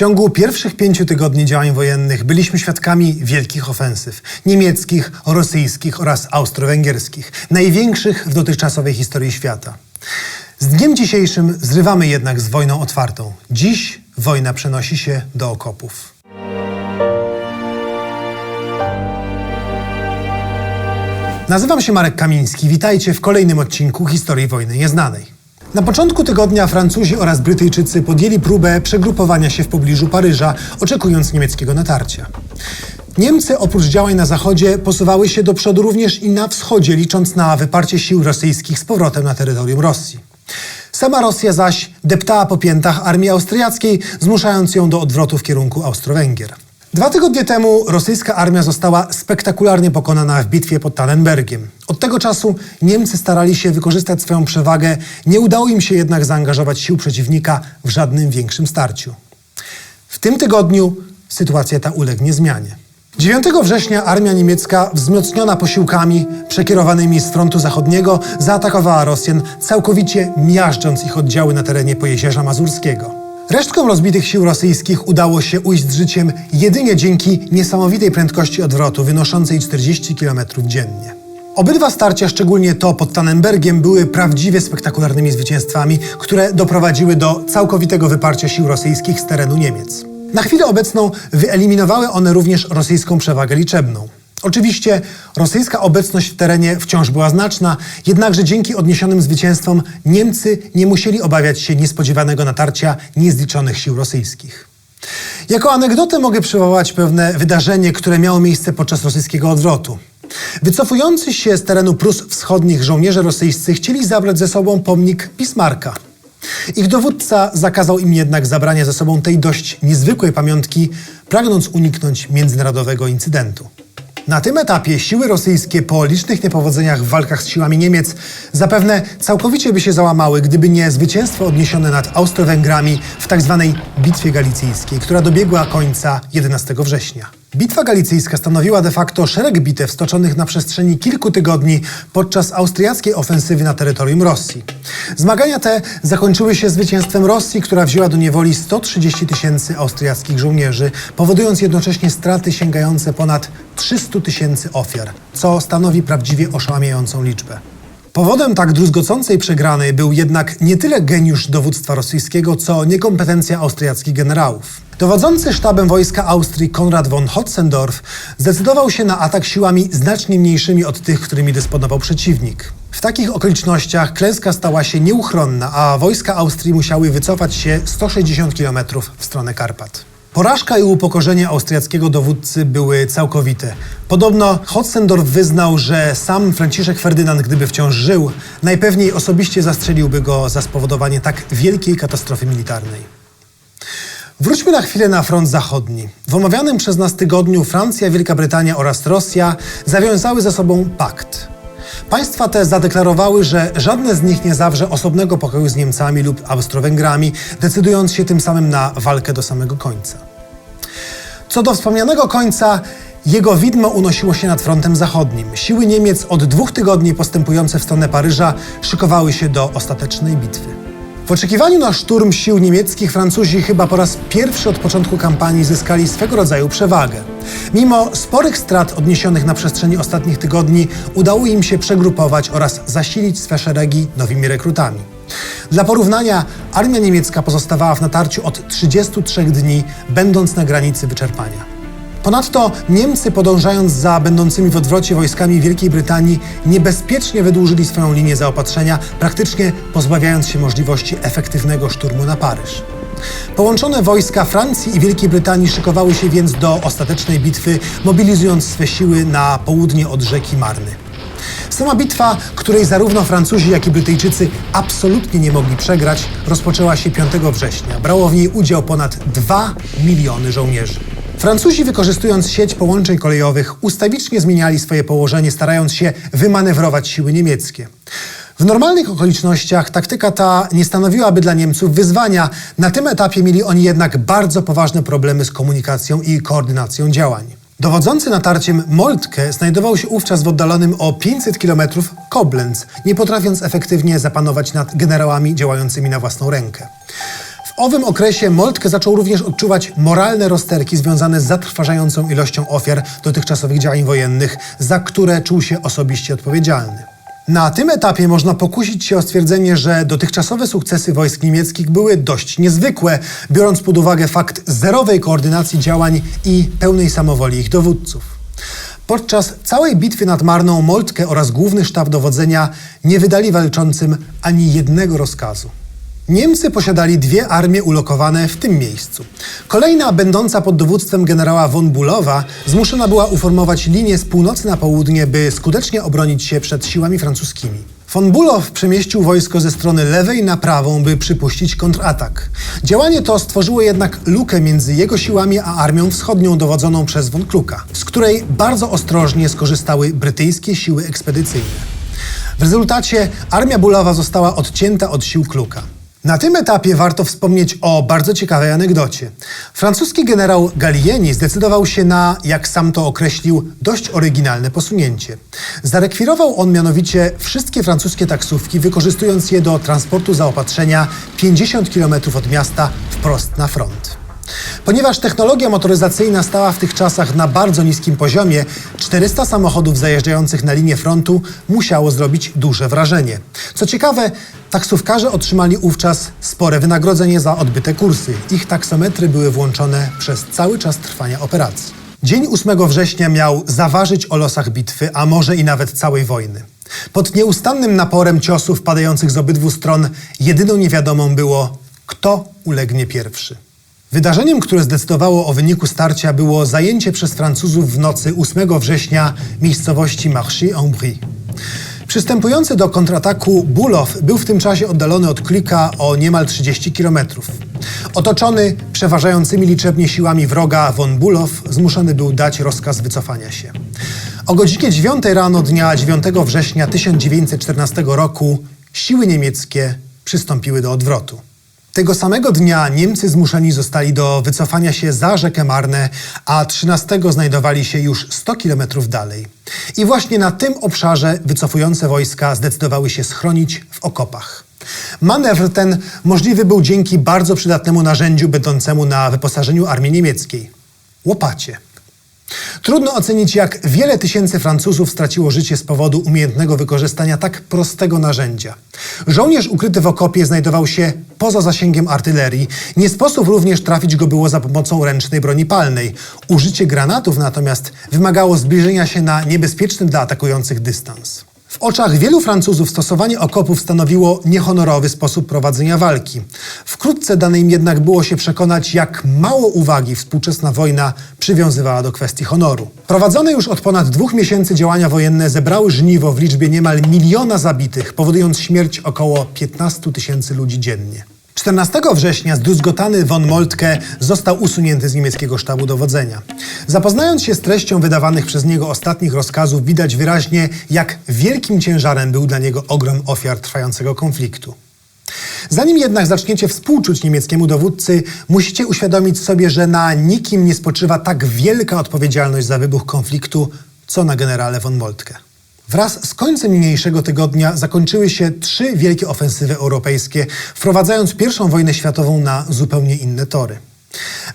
ciągu pierwszych pięciu tygodni działań wojennych byliśmy świadkami wielkich ofensyw niemieckich, rosyjskich oraz austro-węgierskich, największych w dotychczasowej historii świata. Z dniem dzisiejszym zrywamy jednak z wojną otwartą. Dziś wojna przenosi się do okopów. Nazywam się Marek Kamiński. Witajcie w kolejnym odcinku Historii Wojny Nieznanej. Na początku tygodnia Francuzi oraz Brytyjczycy podjęli próbę przegrupowania się w pobliżu Paryża, oczekując niemieckiego natarcia. Niemcy oprócz działań na zachodzie posuwały się do przodu również i na wschodzie, licząc na wyparcie sił rosyjskich z powrotem na terytorium Rosji. Sama Rosja zaś deptała po piętach armii austriackiej, zmuszając ją do odwrotu w kierunku Austro-Węgier. Dwa tygodnie temu rosyjska armia została spektakularnie pokonana w bitwie pod Tannenbergiem. Od tego czasu Niemcy starali się wykorzystać swoją przewagę, nie udało im się jednak zaangażować sił przeciwnika w żadnym większym starciu. W tym tygodniu sytuacja ta ulegnie zmianie. 9 września armia niemiecka, wzmocniona posiłkami przekierowanymi z frontu zachodniego, zaatakowała Rosjan, całkowicie miażdżąc ich oddziały na terenie Pojezierza Mazurskiego. Resztkom rozbitych sił rosyjskich udało się ujść z życiem jedynie dzięki niesamowitej prędkości odwrotu, wynoszącej 40 km dziennie. Obydwa starcia, szczególnie to pod Tannenbergiem, były prawdziwie spektakularnymi zwycięstwami, które doprowadziły do całkowitego wyparcia sił rosyjskich z terenu Niemiec. Na chwilę obecną wyeliminowały one również rosyjską przewagę liczebną. Oczywiście rosyjska obecność w terenie wciąż była znaczna, jednakże dzięki odniesionym zwycięstwom Niemcy nie musieli obawiać się niespodziewanego natarcia niezliczonych sił rosyjskich. Jako anegdotę mogę przywołać pewne wydarzenie, które miało miejsce podczas rosyjskiego odwrotu. Wycofujący się z terenu Prus Wschodnich żołnierze rosyjscy chcieli zabrać ze sobą pomnik Bismarcka. Ich dowódca zakazał im jednak zabrania ze sobą tej dość niezwykłej pamiątki, pragnąc uniknąć międzynarodowego incydentu. Na tym etapie siły rosyjskie po licznych niepowodzeniach w walkach z siłami Niemiec zapewne całkowicie by się załamały, gdyby nie zwycięstwo odniesione nad Austro-Węgrami w tzw. Bitwie Galicyjskiej, która dobiegła końca 11 września. Bitwa galicyjska stanowiła de facto szereg bitew stoczonych na przestrzeni kilku tygodni podczas austriackiej ofensywy na terytorium Rosji. Zmagania te zakończyły się zwycięstwem Rosji, która wzięła do niewoli 130 tysięcy austriackich żołnierzy, powodując jednocześnie straty sięgające ponad 300 tysięcy ofiar, co stanowi prawdziwie oszałamiającą liczbę. Powodem tak druzgocącej przegranej był jednak nie tyle geniusz dowództwa rosyjskiego, co niekompetencja austriackich generałów. Dowodzący sztabem wojska Austrii Konrad von Hotzendorf zdecydował się na atak siłami znacznie mniejszymi od tych, którymi dysponował przeciwnik. W takich okolicznościach klęska stała się nieuchronna, a wojska Austrii musiały wycofać się 160 km w stronę Karpat. Porażka i upokorzenie austriackiego dowódcy były całkowite. Podobno Hotzendorf wyznał, że sam Franciszek Ferdynand, gdyby wciąż żył, najpewniej osobiście zastrzeliłby go za spowodowanie tak wielkiej katastrofy militarnej. Wróćmy na chwilę na front zachodni. W omawianym przez nas tygodniu Francja, Wielka Brytania oraz Rosja zawiązały ze sobą pakt. Państwa te zadeklarowały, że żadne z nich nie zawrze osobnego pokoju z Niemcami lub Austro-Węgrami, decydując się tym samym na walkę do samego końca. Co do wspomnianego końca, jego widmo unosiło się nad frontem zachodnim. Siły Niemiec od dwóch tygodni postępujące w stronę Paryża szykowały się do ostatecznej bitwy. W oczekiwaniu na szturm sił niemieckich Francuzi chyba po raz pierwszy od początku kampanii zyskali swego rodzaju przewagę. Mimo sporych strat odniesionych na przestrzeni ostatnich tygodni, udało im się przegrupować oraz zasilić swe szeregi nowymi rekrutami. Dla porównania, armia niemiecka pozostawała w natarciu od 33 dni, będąc na granicy wyczerpania. Ponadto Niemcy, podążając za będącymi w odwrocie wojskami Wielkiej Brytanii, niebezpiecznie wydłużyli swoją linię zaopatrzenia, praktycznie pozbawiając się możliwości efektywnego szturmu na Paryż. Połączone wojska Francji i Wielkiej Brytanii szykowały się więc do ostatecznej bitwy, mobilizując swe siły na południe od rzeki Marny. Sama bitwa, której zarówno Francuzi, jak i Brytyjczycy absolutnie nie mogli przegrać, rozpoczęła się 5 września. Brało w niej udział ponad 2 miliony żołnierzy. Francuzi, wykorzystując sieć połączeń kolejowych, ustawicznie zmieniali swoje położenie, starając się wymanewrować siły niemieckie. W normalnych okolicznościach taktyka ta nie stanowiłaby dla Niemców wyzwania. Na tym etapie mieli oni jednak bardzo poważne problemy z komunikacją i koordynacją działań. Dowodzący natarciem Moltke znajdował się wówczas w oddalonym o 500 km Koblenz, nie potrafiąc efektywnie zapanować nad generałami działającymi na własną rękę. Owym okresie Moltke zaczął również odczuwać moralne rozterki związane z zatrważającą ilością ofiar dotychczasowych działań wojennych, za które czuł się osobiście odpowiedzialny. Na tym etapie można pokusić się o stwierdzenie, że dotychczasowe sukcesy wojsk niemieckich były dość niezwykłe, biorąc pod uwagę fakt zerowej koordynacji działań i pełnej samowoli ich dowódców. Podczas całej bitwy nad Marną Moltke oraz główny sztab dowodzenia nie wydali walczącym ani jednego rozkazu. Niemcy posiadali dwie armie ulokowane w tym miejscu. Kolejna, będąca pod dowództwem generała von Bulowa, zmuszona była uformować linię z północy na południe, by skutecznie obronić się przed siłami francuskimi. Von Bulow przemieścił wojsko ze strony lewej na prawą, by przypuścić kontratak. Działanie to stworzyło jednak lukę między jego siłami a armią wschodnią dowodzoną przez von Kluka, z której bardzo ostrożnie skorzystały brytyjskie siły ekspedycyjne. W rezultacie armia Bulowa została odcięta od sił Kluka. Na tym etapie warto wspomnieć o bardzo ciekawej anegdocie. Francuski generał Gallieni zdecydował się na, jak sam to określił, dość oryginalne posunięcie. Zarekwirował on mianowicie wszystkie francuskie taksówki, wykorzystując je do transportu zaopatrzenia 50 km od miasta wprost na front. Ponieważ technologia motoryzacyjna stała w tych czasach na bardzo niskim poziomie, 400 samochodów zajeżdżających na linię frontu musiało zrobić duże wrażenie. Co ciekawe, taksówkarze otrzymali wówczas spore wynagrodzenie za odbyte kursy. Ich taksometry były włączone przez cały czas trwania operacji. Dzień 8 września miał zaważyć o losach bitwy, a może i nawet całej wojny. Pod nieustannym naporem ciosów padających z obydwu stron jedyną niewiadomą było, kto ulegnie pierwszy. Wydarzeniem, które zdecydowało o wyniku starcia, było zajęcie przez Francuzów w nocy 8 września miejscowości Marchy-en-Brie. Przystępujący do kontrataku Bulow był w tym czasie oddalony od Klika o niemal 30 km. Otoczony przeważającymi liczebnie siłami wroga von Bulow zmuszony był dać rozkaz wycofania się. O godzinie 9 rano dnia 9 września 1914 roku siły niemieckie przystąpiły do odwrotu. Tego samego dnia Niemcy zmuszeni zostali do wycofania się za rzekę Marne, a 13 znajdowali się już 100 kilometrów dalej. I właśnie na tym obszarze wycofujące wojska zdecydowały się schronić w okopach. Manewr ten możliwy był dzięki bardzo przydatnemu narzędziu będącemu na wyposażeniu armii niemieckiej łopacie. Trudno ocenić, jak wiele tysięcy Francuzów straciło życie z powodu umiejętnego wykorzystania tak prostego narzędzia. Żołnierz ukryty w okopie znajdował się poza zasięgiem artylerii. Nie sposób również trafić go było za pomocą ręcznej broni palnej. Użycie granatów natomiast wymagało zbliżenia się na niebezpieczny dla atakujących dystans. Oczach wielu Francuzów stosowanie okopów stanowiło niehonorowy sposób prowadzenia walki. Wkrótce dane im jednak było się przekonać, jak mało uwagi współczesna wojna przywiązywała do kwestii honoru. Prowadzone już od ponad dwóch miesięcy działania wojenne zebrały żniwo w liczbie niemal miliona zabitych, powodując śmierć około 15 tysięcy ludzi dziennie. 14 września zdruzgotany von Moltke został usunięty z niemieckiego sztabu dowodzenia. Zapoznając się z treścią wydawanych przez niego ostatnich rozkazów, widać wyraźnie, jak wielkim ciężarem był dla niego ogrom ofiar trwającego konfliktu. Zanim jednak zaczniecie współczuć niemieckiemu dowódcy, musicie uświadomić sobie, że na nikim nie spoczywa tak wielka odpowiedzialność za wybuch konfliktu, co na generale von Moltke. Wraz z końcem niniejszego tygodnia zakończyły się trzy wielkie ofensywy europejskie, wprowadzając I wojnę światową na zupełnie inne tory.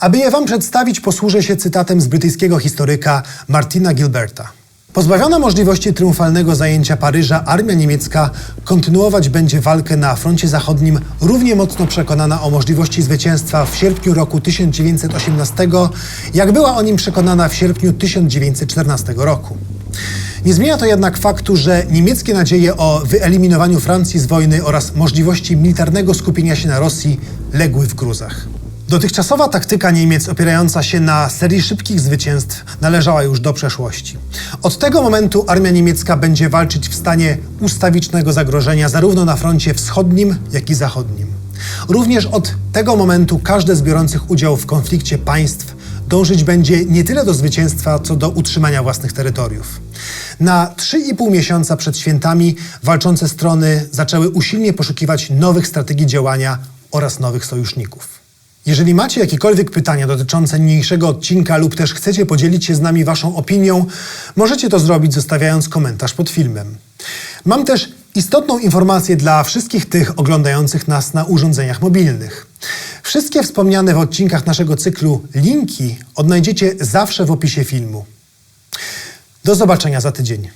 Aby je wam przedstawić, posłużę się cytatem z brytyjskiego historyka Martina Gilberta. Pozbawiona możliwości triumfalnego zajęcia Paryża, armia niemiecka kontynuować będzie walkę na froncie zachodnim, równie mocno przekonana o możliwości zwycięstwa w sierpniu roku 1918, jak była o nim przekonana w sierpniu 1914 roku. Nie zmienia to jednak faktu, że niemieckie nadzieje o wyeliminowaniu Francji z wojny oraz możliwości militarnego skupienia się na Rosji legły w gruzach. Dotychczasowa taktyka Niemiec opierająca się na serii szybkich zwycięstw należała już do przeszłości. Od tego momentu armia niemiecka będzie walczyć w stanie ustawicznego zagrożenia zarówno na froncie wschodnim, jak i zachodnim. Również od tego momentu każde z biorących udział w konflikcie państw dążyć będzie nie tyle do zwycięstwa, co do utrzymania własnych terytoriów. Na 3,5 miesiąca przed świętami walczące strony zaczęły usilnie poszukiwać nowych strategii działania oraz nowych sojuszników. Jeżeli macie jakiekolwiek pytania dotyczące niniejszego odcinka lub też chcecie podzielić się z nami Waszą opinią, możecie to zrobić zostawiając komentarz pod filmem. Mam też Istotną informację dla wszystkich tych oglądających nas na urządzeniach mobilnych. Wszystkie wspomniane w odcinkach naszego cyklu linki odnajdziecie zawsze w opisie filmu. Do zobaczenia za tydzień.